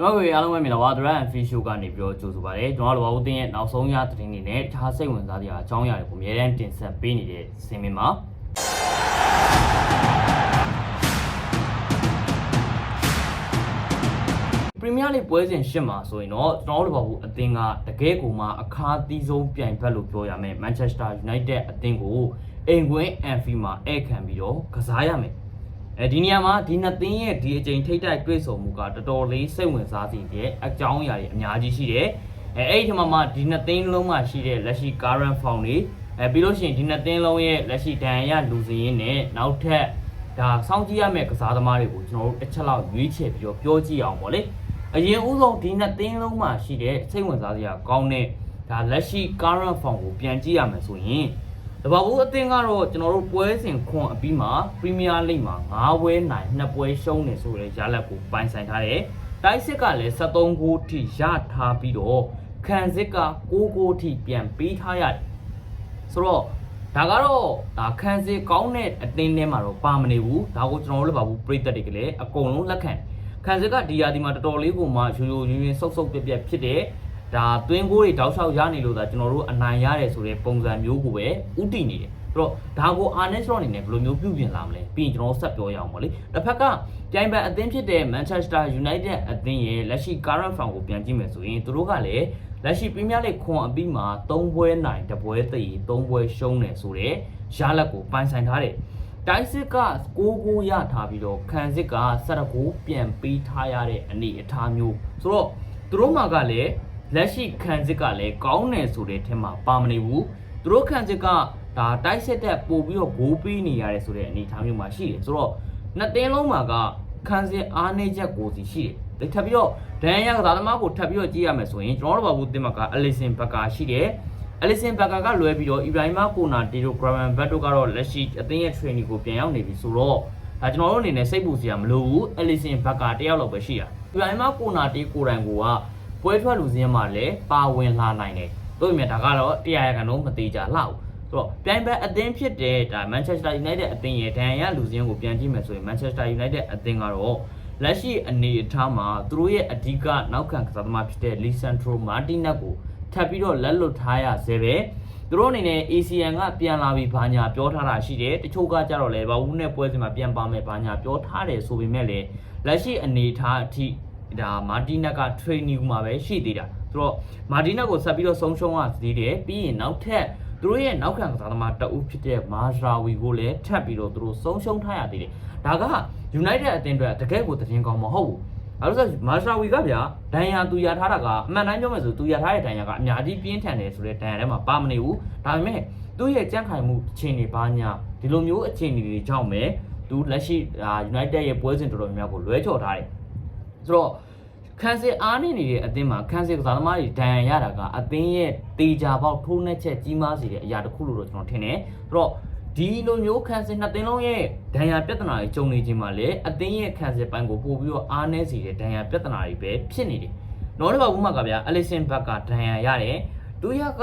ကျွန်တော်တို့အားလုံးပဲမြင်တော့ပါ Dra and Fish Show ကနေပြီးတော့ကြိုဆိုပါရစေကျွန်တော်တို့ဘာလို့တင်းရဲ့နောက်ဆုံးရသတင်းတွေနဲ့တခြားစိတ်ဝင်စားစရာအကြောင်းအရာတွေကိုအများတန်းတင်ဆက်ပေးနေတဲ့စင်မင်းမှာပရီးမီးယားလိပွဲစဉ်ရှစ်မှာဆိုရင်တော့ကျွန်တော်တို့ဘာဘူးအသင်းကတကယ်ကိုမှအခါသီးဆုံးပြိုင်ဘက်လို့ပြောရမယ် Manchester United အသင်းကိုအိမ်ကွင်း Anfield မှာဧည့်ခံပြီးတော့ကစားရမယ် အဲဒီနေရာမှာဒီနှစ်သင်းရဲ့ဒီအချိန်ထိတ်တိုက်တွေ့ဆုံမှုကတော်တော်လေးစိတ်ဝင်စားစေတဲ့အကြောင်းအရာတွေအများကြီးရှိတယ်။အဲအဲ့ဒီထဲမှာမှဒီနှစ်သင်းလုံးမှာရှိတဲ့လက်ရှိ current form တွေအဲပြီးလို့ရှိရင်ဒီနှစ်သင်းလုံးရဲ့လက်ရှိဒဏ်ရာရလူစင်းရင်းနဲ့နောက်ထပ်ဒါစောင့်ကြည့်ရမယ့်ကစားသမားတွေကိုကျွန်တော်တို့တစ်ချက်လောက်ရွေးချယ်ပြီးတော့ပြောကြည့်အောင်ပေါ့လေ။အရင်ဦးဆုံးဒီနှစ်သင်းလုံးမှာရှိတဲ့စိတ်ဝင်စားစရာကောင်းတဲ့ဒါလက်ရှိ current form ကိုပြန်ကြည့်ရမယ်ဆိုရင် တဘာဘူးအသင်းကတော့ကျွန်တော်တို့ပွဲစဉ်ခွန်အပြီးမှာပရီးမီးယားလိဂ်မှာ9ပွဲနိုင်2ပွဲရှုံးနေဆိုတဲ့ရလဒ်ကိုပိုင်ဆိုင်ထားတယ်။တိုက်စစ်ကလည်း73ဂိုးထိရထားပြီးတော့ခံစစ်က6ဂိုးထိပြန်ပေးထားရတယ်။ဆိုတော့ဒါကတော့ဒါခံစစ်ကောင်းတဲ့အသင်းထဲမှာတော့ပါမနေဘူး။ဒါကိုကျွန်တော်တို့လည်းပါဘူးပြိသက်တွေကလည်းအကုန်လုံးလက်ခံတယ်။ခံစစ်ကဒီယာဒီမှာတော်တော်လေးကိုမှရိုးရိုးရင်းရင်းဆုပ်ဆုပ်ပြက်ပြက်ဖြစ်တယ်။ ဒါသွင်းကိုတွေတောက်လျှောက်ရနေလို့ဒါကျွန်တော်တို့အနိုင်ရတယ်ဆိုတဲ့ပုံစံမျိုးကိုပဲဥတည်နေတယ်ဆိုတော့ဒါကိုအာနက်ဆော့အနေနဲ့ဘယ်လိုမျိုးပြုပြင်လာမလဲပြီးရင်ကျွန်တော်ဆက်ပြောရအောင်ပေါ့လေတစ်ဖက်ကပြိုင်ဘက်အသင်းဖြစ်တဲ့ Manchester United အသင်းရဲ့လက်ရှိ current form ကိုပြန်ကြည့်မယ်ဆိုရင်သူတို့ကလည်းလက်ရှိ Premier League ခွန်အပြီးမှာ3ပွဲနိုင်1ပွဲသိ3ပွဲရှုံးတယ်ဆိုတော့ရလဒ်ကိုပိုင်ဆိုင်ထားတယ်တိုင်းစစ်က6ကိုရထားပြီးတော့ခံစစ်က7ကိုပြန်ပေးထားရတဲ့အနေအထားမျိုးဆိုတော့သူတို့မှာကလည်း လက်ရှိခံစစ်ကလည်းကောင်းတယ်ဆိုတဲ့ထက်မှာပါမနေဘူးသူတို့ခံစစ်ကဒါတိုက်ဆက်တဲ့ပို့ပြီးတော့ဂိုးပေးနေရတယ်ဆိုတဲ့အနေအထားမျိုးမှာရှိတယ်ဆိုတော့နှစ်တင်းလုံးမှာကခံစစ်အားနေချက်ကိုစီရှိတယ်ဒါထပ်ပြီးတော့ဒန်ရကစားသမားကိုထပ်ပြီးတော့ကြည့်ရမယ်ဆိုရင်ကျွန်တော်တို့ဘာဘူးတင်မှာကအလီဆင်ဘက်ကာရှိတယ်အလီဆင်ဘက်ကာကလွဲပြီးတော့အီဘရာဟီမာကိုနာတီတို့ဂရမန်ဘတ်တို့ကတော့လက်ရှိအသင်းရဲ့ training ကိုပြန်ရောက်နေပြီဆိုတော့ဒါကျွန်တော်တို့အနေနဲ့စိတ်ပူစရာမလိုဘူးအလီဆင်ဘက်ကာတယောက်လောက်ပဲရှိတာအီဘရာဟီမာကိုနာတီကိုတိုင်ကိုက ပွဲထွက်လူစင်းမှာလည်းပါဝင်လာနိုင်တယ်။တို့ပေမဲ့ဒါကတော့တရားရကန်တော့မသေးကြလောက်။ဆိုတော့ပြိုင်ဘက်အသင်းဖြစ်တဲ့ဒါ Manchester United အသင်းရဲ့ဒဏ်ရာလူစင်းကိုပြန်ကြည့်မယ်ဆိုရင် Manchester United အသင်းကတော့လက်ရှိအနေအထားမှာသူတို့ရဲ့အဓိကနောက်ခံကစားသမားဖြစ်တဲ့ Lisandro Martinez ကိုထပ်ပြီးတော့လက်လွတ်ထားရဆဲပဲ။သူတို့အနေနဲ့ ACN ကပြန်လာပြီးဘာညာပြောထားတာရှိတယ်။တချို့ကကြတော့လေဘာဝူးနဲ့ပွဲစဉ်မှာပြန်ပါမယ်ဘာညာပြောထားတယ်ဆိုပေမဲ့လည်းလက်ရှိအနေအထားအထိ ဒါမာတီနက်က training မှာပဲရှိသေးတာဆိုတော့မာတီနက်ကိုဆက်ပြီးတော့ဆုံးရှုံးရသေးတယ်ပြီးရင်နောက်ထပ်သူတို့ရဲ့နောက်ခံကစားသမားတအုပ်ဖြစ်တဲ့မာရာဝီကိုလည်းထပ်ပြီးတော့သူတို့ဆုံးရှုံးထားရသေးတယ်ဒါက United အသင်းအတွက်တကယ်ကိုသတင်းကောင်းမဟုတ်ဘူးအဲဒါဆိုမာရာဝီကဗျာဒဏ်ရာသူရထားတာကအမှန်တိုင်းပြောမယ်ဆိုသူရထားတဲ့ဒဏ်ရာကအများကြီးပြင်းထန်တယ်ဆိုတဲ့ဒဏ်ရာထဲမှာပါမနေဘူးဒါပေမဲ့သူ့ရဲ့ကြန့်ခိုင်မှုအခြေအနေပါညာဒီလိုမျိုးအခြေအနေတွေကြောင့်ပဲသူလက်ရှိ United ရဲ့ပွဲစဉ်တော်တော်များများကိုလွဲချော်ထားတယ် ဆိုတော့ခံစစ်အားနေနေတဲ့အသင်းမှာခံစစ်ကစားသမားတွေဒဏ်ရာရတာကအသင်းရဲ့တေချာပေါက်ထိုးနှက်ချက်ကြီးမားစေတဲ့အရာတစ်ခုလို့တော့ကျွန်တော်ထင်တယ်။ဆိုတော့ဒီလိုမျိုးခံစစ်နှစ်သင်းလုံးရဲ့ဒဏ်ရာပြဿနာတွေကြုံနေခြင်းမှာလည်းအသင်းရဲ့ခံစစ်ပိုင်းကိုပို့ပြီးတော့အားနည်းစေတဲ့ဒဏ်ရာပြဿနာတွေပဲဖြစ်နေတယ်။နော်တော့ဘူးမှာကဗျာအလီဆင်ဘက်ကဒဏ်ရာရတယ်။ သူရက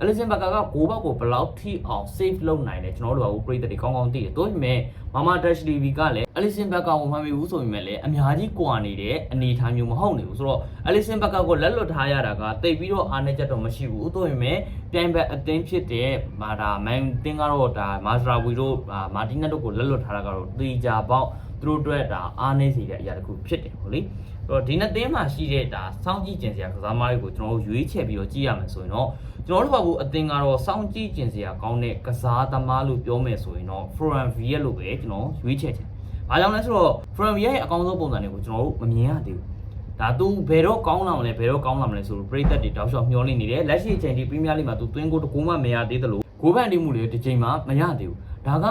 အလီဆင်ဘက်ကကဂိုးဘောက်ကိုဘယ်လောက်ထိအောင် save လုပ်နိုင်လဲကျွန်တော်တို့ကပရိသတ်တွေကောင်းကောင်းသိတယ်။တို့ပေမဲ့မာမာဒက်ရှ်လီဗီကလည်းအလီဆင်ဘက်ကကိုမှမမေဘူးဆိုပေမဲ့လည်းအများကြီးကွာနေတဲ့အနေအထားမျိုးမဟုတ်နေဘူးဆိုတော့အလီဆင်ဘက်ကကိုလက်လွတ်ထားရတာကတိတ်ပြီးတော့အားနေချက်တော့မရှိဘူးတို့ပေမဲ့ပြိုင်ဘက်အသင်းဖြစ်တဲ့မာဒါမန်တင်းကတော့ဒါမာစရာဝီတို့မာတီနက်တို့ကိုလက်လွတ်ထားတာကတော့တေချာပေါက် သူတို့အတွက်ဒါအားနေစေတဲ့အရာတစ်ခုဖြစ်တယ်ဟုတ်လေအဲ့တော့ဒီနှစ်သင်းမှာရှိတဲ့ဒါစောင့်ကြည့်ကျင်စရာကစားသမားတွေကိုကျွန်တော်တို့ရွေးချယ်ပြီးတော့ကြည့်ရမယ်ဆိုရင်တော့ကျွန်တော်တို့ဘာဘူးအသင်းကတော့စောင့်ကြည့်ကျင်စရာကောင်းတဲ့ကစားသမားလို့ပြောမယ်ဆိုရင်တော့ Florian Vieira လို့ပဲကျွန်တော်ရွေးချယ်ချင်။ဘာကြောင့်လဲဆိုတော့ Florian Vieira ရဲ့အကောင်းဆုံးပုံစံတွေကိုကျွန်တော်တို့မမြင်ရသေးဘူး။ဒါသူဘယ်တော့ကောင်းလာမလဲဘယ်တော့ကောင်းလာမလဲဆိုတော့ပရိသတ်တွေတောက်လျှောက်မျှော်လင့်နေတယ်လက်ရှိအချိန်ထိပရီးမီးယားလိမှာသူသွင်းကိုတကူမှမရသေးသလိုဂိုးပန်တီးမှုတွေဒီချိန်မှာမရသေးဘူးဒါက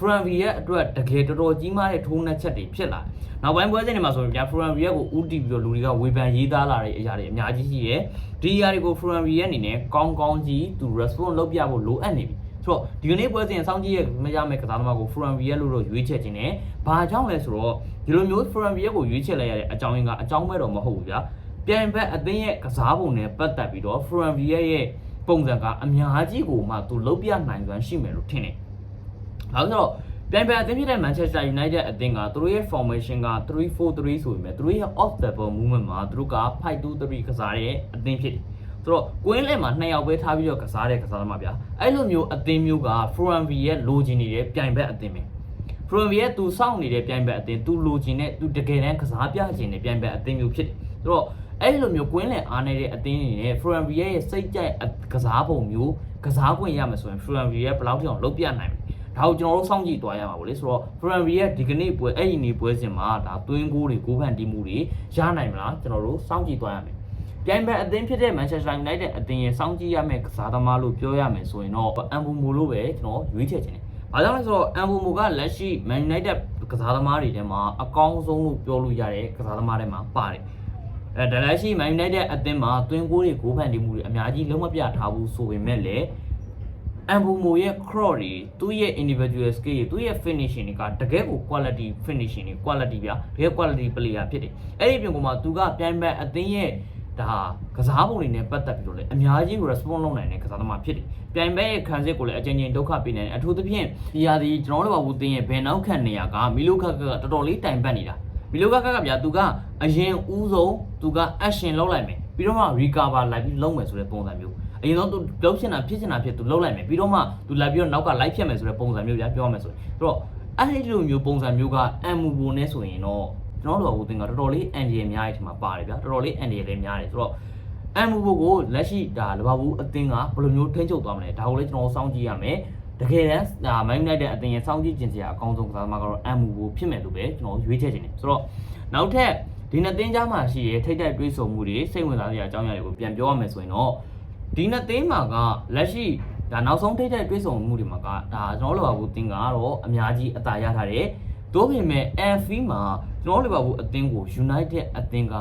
Franvi ရဲ့အတွက်တကယ်တော်တော်ကြီးမားတဲ့ထိုးနှက်ချက်တွေဖြစ်လာတယ်နောက်ပိုင်းပွဲစဉ်တွေမှာဆိုရင်ဗျာ Franvi ရဲ့ကိုဥတီပြီးတော့လူတွေကဝေဖန်ရေးသားလာတဲ့အရာတွေအများကြီးရှိရဲဒီအရာတွေကို Franvi ရဲ့အနေနဲ့ကောင်းကောင်းကြီးသူ response လုပ်ပြဖို့လိုအပ်နေပြီဆိုတော့ဒီကနေ့ပွဲစဉ်အဆောင်ကြီးရဲ့မရမယ့်ကစားသမားကို Franvi ရဲ့လို့တော့ရွေးချယ်ခြင်းနဲ့ဘာကြောင့်လဲဆိုတော့ဒီလိုမျိုး Franvi ရဲ့ကိုရွေးချယ်လိုက်ရတဲ့အကြောင်းရင်းကအကြောင်းပဲတော့မဟုတ်ဘူးဗျာပြိုင်ဘက်အသင်းရဲ့ကစားပုံနဲ့ပတ်သက်ပြီးတော့ Franvia ရဲ့ပုံစံကအများကြီးကိုမှသူလုံးပြနိုင်စွမ်းရှိမယ်လို့ထင်တယ်။ ဒါဆိုတော့ပြိုင်ပွဲအသင်းဖြစ်တဲ့ Manchester United အသင်းကသူတို့ရဲ့ formation က3-4-3ဆိုပေမဲ့သူတို့ရဲ့ off the ball movement မှာသူတို့က5-2-3ကစားတဲ့အသင်းဖြစ်တယ်။ဆိုတော့ကွင်းလယ်မှာနှစ်ယောက်ပဲထားပြီးတော့ကစားတဲ့ကစားသမားဗျာ။အဲ့လိုမျိုးအသင်းမျိုးက Froenvi ရဲ့လိုချင်နေတဲ့ပြိုင်ဘက်အသင်းပဲ။ Froenvi ရဲ့သူစောင့်နေတဲ့ပြိုင်ဘက်အသင်းသူလိုချင်တဲ့သူတကယ်တမ်းကစားပြချင်တဲ့ပြိုင်ဘက်အသင်းမျိုးဖြစ်တယ်။ဆိုတော့အဲ့လိုမျိုးကွင်းလယ်အားနေတဲ့အသင်းတွေနဲ့ Froenvi ရဲ့စိတ်ကြိုက်ကစားပုံမျိုးကစားခွင့်ရမယ်ဆိုရင် Froenvi ရဲ့ဘယ်လောက်ထိအောင်လုပ်ပြနိုင်မလဲ။ ဒါကိုကျွန်တော်တို့စောင့်ကြည့်သွားရမှာပေါ့လေဆိုတော့ Ferrari ရဲ့ဒီကနေ့ပွဲအဲ့ဒီနေ့ပွဲစဉ်မှာဒါသွင်းကိုးတွေကိုဖန်တီးမှုတွေရနိုင်မလားကျွန်တော်တို့စောင့်ကြည့်သွားရမယ်ပြိုင်ဘက်အသင်းဖြစ်တဲ့ Manchester United အသင်းရဲ့စောင့်ကြည့်ရမယ့်ကစားသမားလို့ပြောရမယ်ဆိုရင်တော့အမ်ဘူမိုလို့ပဲကျွန်တော်ရွေးချယ်ချင်တယ်။ဘာကြောင့်လဲဆိုတော့အမ်ဘူမိုကလက်ရှိ Man United ကစားသမားတွေထဲမှာအကောင်းဆုံးလို့ပြောလို့ရတဲ့ကစားသမားတွေမှာပါတယ်။အဲဒါလည်းရှိ Man United အသင်းမှာသွင်းကိုးတွေကိုဖန်တီးမှုတွေအများကြီးလုံးဝပြထားဘူးဆိုပေမဲ့လည်း အမ်ဘူမိုရဲ့ cross တွေသူ့ရဲ့ individual skill တွေသူ့ရဲ့ finishing တွေကတကယ်ကို quality finishing တွေ quality ဗျာတကယ် quality player ဖြစ်တယ်အဲ့ဒီပြင်ကမှသူကပြိုင်ဘက်အသင်းရဲ့ဒါကစားပုံတွေနဲ့ပတ်သက်ပြီးတော့လည်းအများကြီး response လုပ်နိုင်တဲ့ကစားသမားဖြစ်တယ်ပြိုင်ဘက်ရဲ့ခံစစ်ကိုလည်းအချင်းချင်းဒုက္ခပေးနိုင်တယ်အထူးသဖြင့်ဒီဟာဒီကျွန်တော်တို့ဘာဘူးတင်းရဲ့ဘယ်နောက်ခံနေရကမီလိုခက်ကတော်တော်လေးတိုင်ပတ်နေတာမီလိုခက်ကကဗျာသူကအရင်ဦးဆုံးသူက action လုပ်လိုက်မယ်ပြီးတော့မှ recover လိုက်ပြီးလုပ်မယ်ဆိုတဲ့ပုံစံမျိုး အရင်ဆုံးသူလုံးချင်တာဖြစ်ချင်တာဖြစ်သူလုံးလိုက်မယ်ပြီးတော့မှသူလိုက်ပြီးတော့နောက်ကလိုက်ဖြတ်မယ်ဆိုတဲ့ပုံစံမျိုးပြပြောရမယ်ဆိုရင်အဲ့တော့အဲ့ဒီလိုမျိုးပုံစံမျိုးကအမ်မူဘိုနဲ့ဆိုရင်တော့ကျွန်တော်တို့ကဟိုတင်ကတော်တော်လေးအန်ဒီရများတဲ့ထင်မှာပါတယ်ဗျာတော်တော်လေးအန်ဒီရလည်းများတယ်ဆိုတော့အမ်မူဘိုကိုလက်ရှိဒါလဘာဘူးအသင်းကဘယ်လိုမျိုးထိန်းချုပ်သွားမလဲဒါကိုလည်းကျွန်တော်စောင့်ကြည့်ရမယ်တကယ်တမ်းဒါမိုင်းလိုက်တဲ့အသင်းရဲ့စောင့်ကြည့်ကျင်စရာအကောင်းဆုံးကစားသမားကတော့အမ်မူဘိုဖြစ်မယ်လို့ပဲကျွန်တော်ရွေးချယ်ခြင်းတယ်ဆိုတော့နောက်ထပ်ဒီနှစ်သင်းကြားမှာရှိတဲ့ထိတ်တိုက်တွေးဆုံမှုတွေစိတ်ဝင်စားစရာအကြောင်းအရာတွေကိုပြန်ပြောရမယ်ဆိုရင်တော့ ဒီနှစ်သိန်းမှာကလက်ရှိဒါနောက်ဆုံးထိတ်တဲ့တွေးဆောင်မှုတွေမှာကဒါကျွန်တော်တို့ဘာဘူးတင်ကတော့အများကြီးအသာရထားတယ်။သို့ပေမဲ့ FV မှာကျွန်တော်တို့ဘာဘူးအသင်းကို United အသင်းက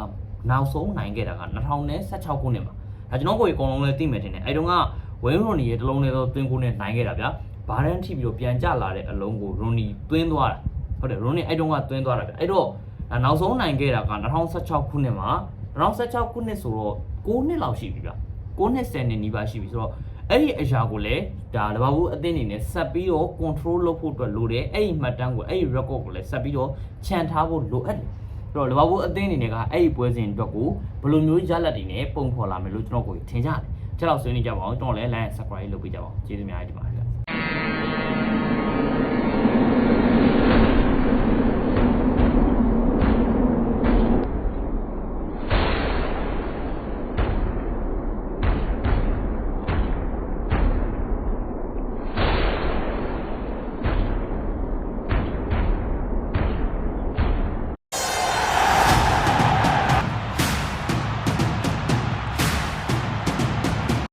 နောက်ဆုံးနိုင်ခဲ့တာက2016ခုနှစ်မှာဒါကျွန်တော်ကိုအကုန်လုံးလည်းသိမယ်ထင်တယ်။အဲတုန်းကဝင်းရွန်နီရဲ့တလုံးလေးသောသွင်းကိုနဲ့နိုင်ခဲ့တာဗျာ။ဘာရန်ထိပြီးတော့ပြန်ကျလာတဲ့အလုံးကိုရွန်နီသွင်းသွားတာ။ဟုတ်တယ်ရွန်နီအဲတုန်းကသွင်းသွားတာဗျ။အဲ့တော့ဒါနောက်ဆုံးနိုင်ခဲ့တာက2016ခုနှစ်မှာ2016ခုနှစ်ဆိုတော့9နှစ်လောက်ရှိပြီဗျ။ 9နှစ်10နှစ်နီးပါးရှိပြီဆိုတော့အဲ့ဒီအရာကိုလည်းဒါတဘာဘူးအသင်းအနေနဲ့ဆက်ပြီးတော့ control လုပ်ဖို့အတွက်လိုတယ်အဲ့ဒီမှတ်တမ်းကိုအဲ့ဒီ record ကိုလည်းဆက်ပြီးတော့ခြံထားဖို့လိုအပ်တယ်အဲ့တော့တဘာဘူးအသင်းအနေနဲ့ကအဲ့ဒီပွဲစဉ်အတွက်ကိုဘယ်လိုမျိုးရလဒ်တွေနဲ့ပုံဖော်လာမယ်လို့ကျွန်တော်ကိုထင်ကြတယ်ချက်တော့ဆွေးနွေးကြပါအောင်ကျွန်တော်လည်း like subscribe လုပ်ပေးကြပါအောင်ကျေးဇူးများတင်ပါတယ်